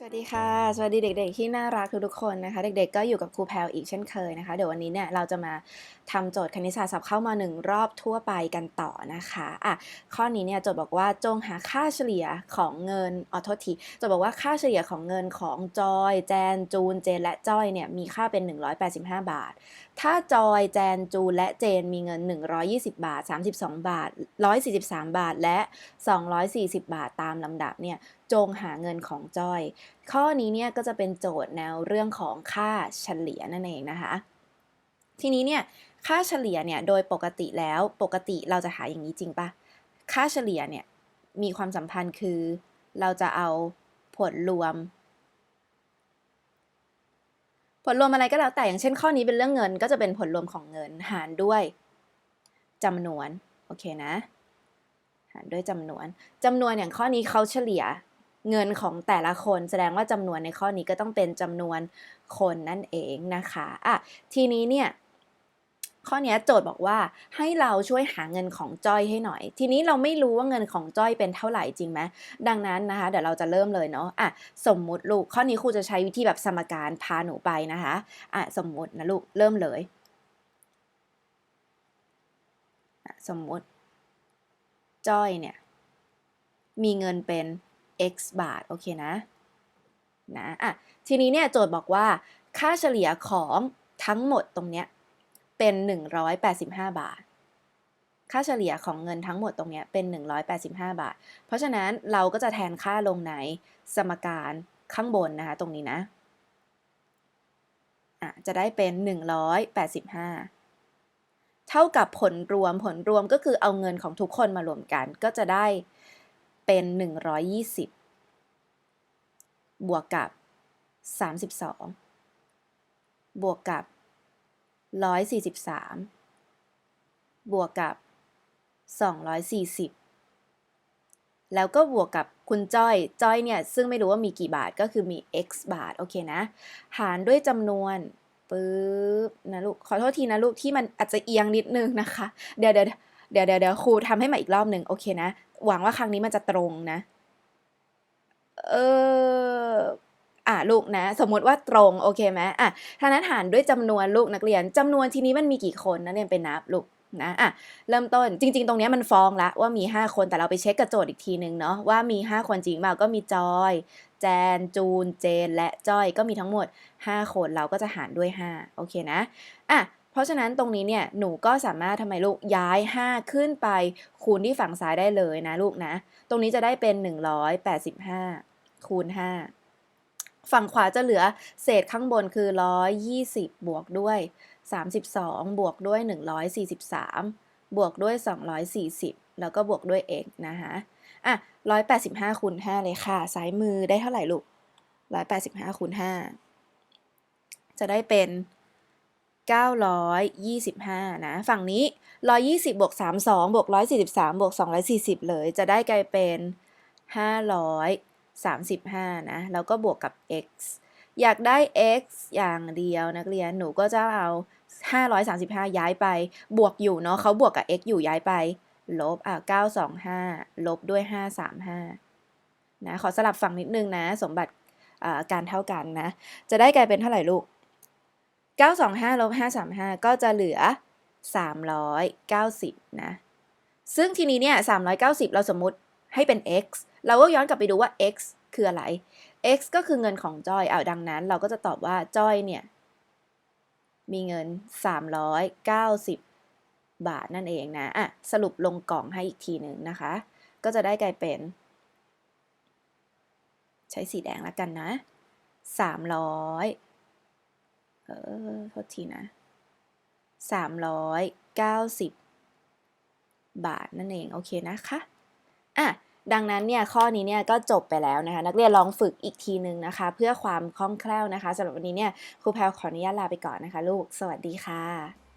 สวัสดีค่ะ สวัสดีเด็ก ๆ ที่น่ารักทุกๆคนนะคะ เด็ก ๆ ก็อยู่กับครูแพลวอีกเช่นเคยนะคะ เดี๋ยววันนี้เนี่ยเราจะมาทำโจทย์คณิตศาสตร์สับเข้ามาหนึ่งรอบทั่วไปกันต่อนะคะอะข้อนี้เนี่ยโจทย์บอกว่าจงหาค่าเฉลี่ยของเงินอ๋อโทษทีโจทย์บอกว่าค่าเฉลี่ยของเงินของจอย แจนจูนเจนและจ้อยเนี่ยมีค่าเป็น 185 บาท ถ้าจอยแจนจูนและเจนมีเงิน 120 บาท 32 บาท 143 บาทและ 240 บาทตามลำดับเนี่ย จงหาเงินของจอย ข้อนี้เนี่ยก็จะเป็นโจทย์แนวเรื่องของค่าเฉลี่ยนั่นเองนะคะ ทีนี้เนี่ยค่าเฉลี่ยเนี่ยโดยปกติแล้วปกติเราจะหาอย่างนี้จริงปะค่าเฉลี่ยเนี่ยมีความสัมพันธ์คือ เราจะเอาผลรวม ผลรวมอะไรก็แล้วแต่อย่างเช่นข้อนี้เป็นเรื่องเงิน ก็จะเป็นผลรวมของเงินหารด้วยจำนวนโอเคนะ หารด้วยจำนวนจำนวนอย่างข้อนี้เขาเฉลี่ย เงินของแต่ละคนแสดงว่าจำนวนในข้อนี้ก็ต้องเป็นจำนวนคนนั่นเองนะคะอะทีนี้เนี่ยข้อนี้โจทย์บอกว่าให้เราช่วยหาเงินของจ้อยให้หน่อย ทีนี้เราไม่รู้ว่าเงินของจ้อยเป็นเท่าไหร่จริงไหมดังนั้นนะคะ เดี๋ยวเราจะเริ่มเลยเนาะอะสมมุติลูกข้อนี้ครูจะใช้วิธีแบบสมการพาหนูไปนะคะอะสมมุตินะลูกเริ่มเลยสมมุติ จ้อยเนี่ย มีเงินเป็น x บาท โอเคนะนะอะทีนี้เนี่ยโจทย์บอกว่า ค่าเฉลี่ยของทั้งหมดตรงเนี้ยเป็น 185 บาท ค่าเฉลี่ยของเงินทั้งหมดตรงเนี้ยเป็น 185 บาท เพราะฉะนั้นเราก็จะแทนค่าลงในสมการข้างบนนะคะตรงนี้นะอะจะได้เป็น 185 เท่ากับผลรวมผลรวมก็คือเอาเงินของทุกคนมารวมกันก็จะได้ เป็น 120 บวกกับ 32 บวกกับ 143 บวกกับ 240 แล้วก็บวกกับคุณจ้อย จ้อยเนี่ย ซึ่งไม่รู้ว่ามีกี่บาทก็คือมี x บาท โอเคนะ หารด้วยจำนวนปึ๊บนะลูก ขอโทษทีนะลูกที่มันอาจจะเอียงนิดนึงนะคะ เดี๋ยวเดี๋ยว เดี๋ยวเดี๋ยวเดี๋ยวครูทำให้ใหม่อีกรอบหนึ่งโอเคนะ หวังว่าครั้งนี้มันจะตรงนะ เอออะลูกนะ สมมติว่าตรงโอเคไหมอะถ้านั้นหารด้วยจำนวนลูกนักเรียนจำนวนทีนี้มันมีกี่คนนักเรียนไปนับลูกนะอะเริ่มต้นจริง ๆ ตรงนี้มันฟ้องละว่ามี 5 คนแต่เราไปเช็คกระโจทย์อีกทีนึงเนาะว่ามี 5 คนจริงเปล่าก็มีจอย แจน จูน เจน และจอยก็มีทั้งหมด 5 คนเราก็จะหารด้วย 5 โอเคนะอะ ราะฉะนั้นตรงนี้เนี่ยหนูก็สามารถทำไมลูกย้าย 5 ขึ้นไปคูณที่ฝั่งซ้ายได้เลยนะลูกนะ ตรงนี้จะได้เป็น 185 คูณ 5 ฝั่งขวาจะเหลือเศษข้างบนคือ 120 บวกด้วย 32 บวกด้วย 143 บวกด้วย 240 แล้วก็บวกด้วย x นะคะอะ185คูณ5เลยค่ะซ้ายมือได้เท่าไหร่ลูก185คูณ5จะได้เป็น 925 นะ ฝั่งนี้ 120 บวก 32 บวก 143 บวก 240 เลย จะได้กลายเป็น 535 นะ แล้วก็บวกกับ x อยากได้ x อย่างเดียวนักเรียน หนูก็จะเอา 535 ย้ายไป บวกอยู่เนาะเขาบวกกับ x อยู่ย้ายไป ลบ อะ 925 ลบด้วย 535 นะ ขอสลับฝั่งนิดนึงนะ สมบัติการเท่ากันนะ จะได้กลายเป็นเท่าไหร่ลูก 925ลบ535 ก็จะเหลือ 390 นะ ซึ่งทีนี้เนี่ย 390 เราสมมุติให้เป็น x เราก็ย้อนกลับไปดูว่า x คืออะไร x ก็คือเงินของจ้อยเอาดังนั้น เราก็จะตอบว่าจ้อยเนี่ย มีเงิน 390 บาทนั่นเองนะ อะ สรุปลงกล่องให้อีกทีหนึ่งนะคะ ก็จะได้กลายเป็น ใช้สีแดงแล้วกันนะ 300 เออโทษทีนะ390บาทนั่นเอง โอเคนะคะอะดังนั้นเนี่ยข้อนี้เนี่ยก็จบไปแล้วนะคะ นักเรียนลองฝึกอีกทีนึงนะคะ เพื่อความคล่องแคล่วนะคะสำหรับวันนี้เนี่ยครูแพลวขออนุญาตลาไปก่อนนะคะ ลูก สวัสดีค่ะ